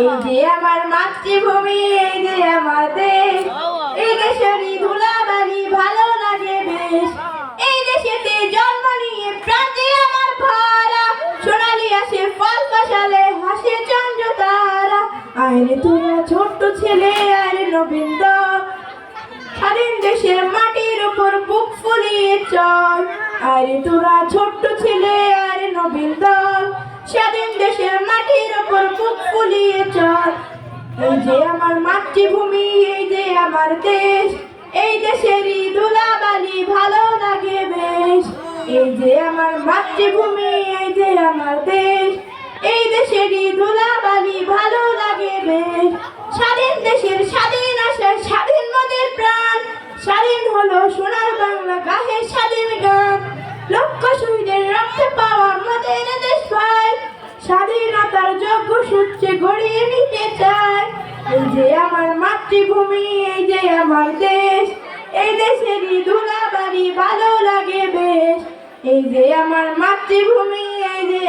এই যে আমার মাতৃভূমি এই যে আমার দেশ। এই দেশেরই ধুলাবালি ভালো লাগে বেশ। এই দেশেতে জন্ম নিয়ে প্রান্তে আমার ভরা। সোনালি আসে ফল ফসালে হাসে চন্দ্র তারা। আইরে তোরা ছোট্ট ছেলে আরে নবীন দল স্বাধীন দেশের মাটির উপর বুক ফুলিয়ে চল। আরে তোরা ছোট্ট ছেলে আরে নবীন দল স্বাধীন যে আমার মাতৃভূমি, এই যে আমার দেশ, এই দেশেরই ধুলাবালি ভালো লাগে বেশ। এই যে আমার মাতৃভূমি, এই যে আমার দেশ, এই দেশেরই ধুলাবালি ভালো লাগে বেশ। স্বাধীন দেশের স্বাধীন আশা, স্বাধীন মোদের প্রাণ। স্বাধীন হলো সোনার বাংলা, গাহে স্বাধীন গান। লক্ষ শহীদের রক্তে পাওয়া মোদের দেশ ভাই। স্বাধীনতার যোগ্য সূত্রে গড়িয়ে নিতে চাই এই যে আমার মাতৃভূমি, এই যে আমার দেশ, এই দেশেরই ধুলাবাড়ি ভালো লাগে বেশ। এই যে আমার মাতৃভূমি, এই যে